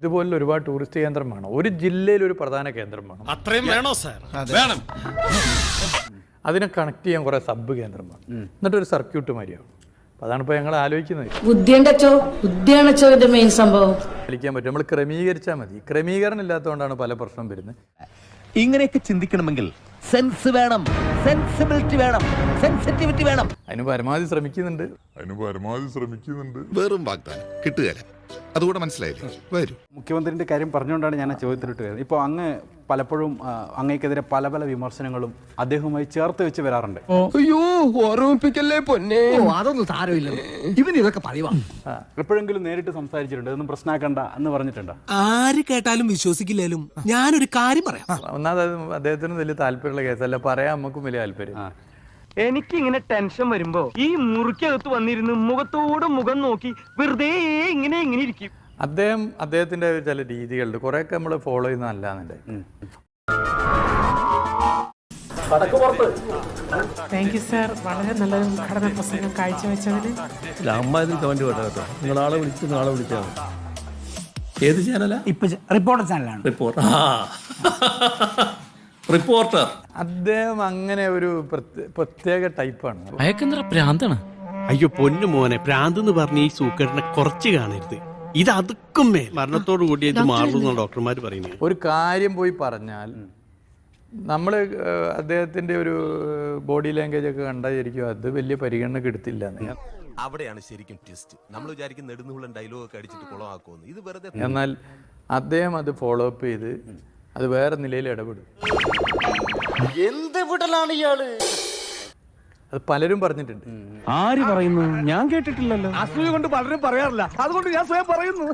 ഇതുപോലുള്ള ഒരുപാട് ടൂറിസ്റ്റ് കേന്ദ്രം വേണം ഒരു ജില്ലയിൽ ഒരു പ്രധാന കേന്ദ്രം വേണം അത്രയും വേണോ സാർ? വേണം. അതിനെ കണക്ട് ചെയ്യാൻ കുറേ സബ് കേന്ദ്രം വേണം എന്നിട്ടൊരു സർക്യൂട്ട് മാതിരിയാവും അപ്പോൾ അതാണ് ഇപ്പോൾ ഞങ്ങൾ ആലോചിക്കുന്നത്. ബുദ്ധിയുണ്ടച്ചോ? ബുദ്ധിയാണച്ചോ ഇതിന്റെ മെയിൻ സംഭവം? കളിക്കാൻ പറ്റും. നമ്മൾ ക്രമീകരിച്ചാൽ മതി. ക്രമീകരണം ഇല്ലാത്തതുകൊണ്ടാണ് പല പ്രശ്നം വരുന്നത്. ഇങ്ങനെയൊക്കെ ചിന്തിക്കണമെങ്കിൽ സെൻസ് വേണം. സെൻസിബിലിറ്റി വേണം. സെൻസിറ്റിവിറ്റി വേണം. അതിന് പരമാവധി ശ്രമിക്കുന്നുണ്ട്. അതിന് പരമാവധി ശ്രമിക്കുന്നുണ്ട്. വെറും വാഗ്ദാനം. കിട്ടുകയില്ല അതുകൂടെ മനസ്സിലായില്ലേ? വരൂ. മുഖ്യമന്ത്രിന്റെ കാര്യം പറഞ്ഞുകൊണ്ടാണ് ഞാൻ ആ ചോദ്യത്തിലിട്ട് വരുന്നത് ഇപ്പോൾ അങ്ങ് പലപ്പോഴും അങ്ങേക്കെതിരെ പല പല വിമർശനങ്ങളും അദ്ദേഹവുമായി ചേർത്ത് വെച്ച് വരാറുണ്ട്. അയ്യോ ഓർമ്മിപ്പിക്കല്ലേ പൊന്നെ? അതൊന്നും സാരമില്ല. ഇവൻ ഇതൊക്കെ പറയുവാ എപ്പോഴെങ്കിലും നേരിട്ട് സംസാരിച്ചിട്ടുണ്ട്. ഇതൊന്നും പ്രശ്നമാക്കണ്ട എന്ന് പറഞ്ഞിട്ടുണ്ട്? ആര് കേട്ടാലും വിശ്വസിക്കില്ലേലും ഞാനൊരു കാര്യം പറയാം. ഒന്നാമത് അദ്ദേഹത്തിന് വലിയ താല്പര്യമുള്ള കേസല്ല. പറയാൻ നമുക്കും വലിയ താല്പര്യം. എനിക്ക് ഇങ്ങനെ ടെൻഷൻ വരുമ്പോ ഈ മുറിക്കകത്ത് വന്നിരുന്ന് മുഖത്തോട് മുഖം നോക്കി വെറുതെ ഇങ്ങനെ ഇങ്ങനെ ഇരിക്കും. അദ്ദേഹം അദ്ദേഹത്തിന്റെ ചില രീതികളുണ്ട്. കുറെയൊക്കെ നമ്മൾ ഫോളോ താങ്ക് യു സാർ വളരെ നല്ലൊരു ഉദ്ഘാടന പ്രസംഗം കാഴ്ചവെച്ചതിന്. അമ്മാതിരി കമന്റ് കേട്ടോ. കേട്ടോ നിങ്ങൾ ആളെ വിളിച്ച് നാളെ ഏത് ചാനലാ ഇപ്പൊ റിപ്പോർട്ടർ ചാനലാണ് റിപ്പോർട്ടർ ആ. റിപ്പോർട്ടർ അദ്ദേഹം അങ്ങനെ ഒരു പ്രത്യ- പ്രത്യേക ടൈപ്പാണ്. അയക്കെന്തറ പ്രാന്താണ്? അയ്യോ പൊന്നു മോനെ പ്രാന്ത് എന്ന് പറഞ്ഞ ഈ സൂക്കേടിനെ കുറച്ച് കാണരുത്. ഇത് അതുക്കും മേൽ. മരണത്തോടു കൂടി ഇത് മാറുന്ന ഡോക്ടർമാർ പറയുന്നത്. ഒരു കാര്യം പോയി പറഞ്ഞാൽ നമ്മൾ അദ്ദേഹത്തിന്റെ ഒരു ബോഡി ലാംഗ്വേജ് ഒക്കെ കണ്ടായിരിക്കും അത് വലിയ പരിഗണന എടുത്തില്ല. അവിടെയാണ് ശരിക്കും ട്വിസ്റ്റ്. നമ്മൾ വിചാരിക്കും നെടുന്നുള്ളൻ ഡയലോഗ് ഒക്കെ അടിച്ചിട്ട് കുളമാക്കുമെന്ന്. ഇത് വെറുതെ എന്നാൽ അദ്ദേഹം അത് ഫോളോ അപ്പ് ചെയ്ത് അത് വേറെ നിലയിൽ ഇടപെടും. എന്ത് വിടലാണ് ഇയാൾ? അത് പലരും പറഞ്ഞിട്ടുണ്ട്. ആര് പറയുന്നു? ഞാൻ കേട്ടിട്ടില്ലല്ലോ. അസൂയ കൊണ്ട് പലരും പറയാറില്ല. അതുകൊണ്ട് ഞാൻ സ്വയം പറയുന്നു.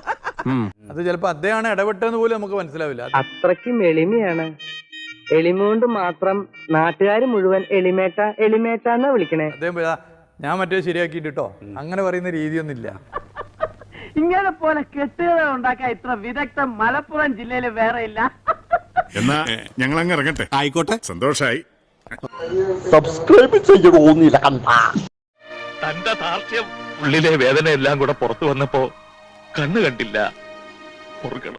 അത് ചിലപ്പോ അദ്ദേഹമാണ് ഇടപെട്ടെന്ന് പോലും നമുക്ക് മനസ്സിലാവില്ല. അത് അത്രയ്ക്കും എളിമയാണ് എളിമ കൊണ്ട് മാത്രം നാട്ടുകാർ മുഴുവൻ എളിമേട്ട എളിമേട്ട എന്നാ വിളിക്കണേ. അദ്ദേഹം ഞാൻ മറ്റേ ശരിയാക്കിട്ടോ കേട്ടോ അങ്ങനെ പറയുന്ന രീതിയൊന്നുമില്ല. ഇങ്ങനെ പോലെ കെട്ടുകഥ ഉണ്ടാക്കാൻ ഇത്ര വിദഗ്ധ മലപ്പുറം ജില്ലയിൽ വേറെ ഇല്ല. എന്നാ ഞങ്ങൾ അങ്ങ് ഇറങ്ങട്ടെ. ആയിക്കോട്ടെ. സന്തോഷായി. സബ്സ്ക്രൈബ് തന്റെ ദാർഢ്യം ഉള്ളിലെ വേദന എല്ലാം കൂടെ പുറത്തു വന്നപ്പോ കണ്ണു കണ്ടില്ല.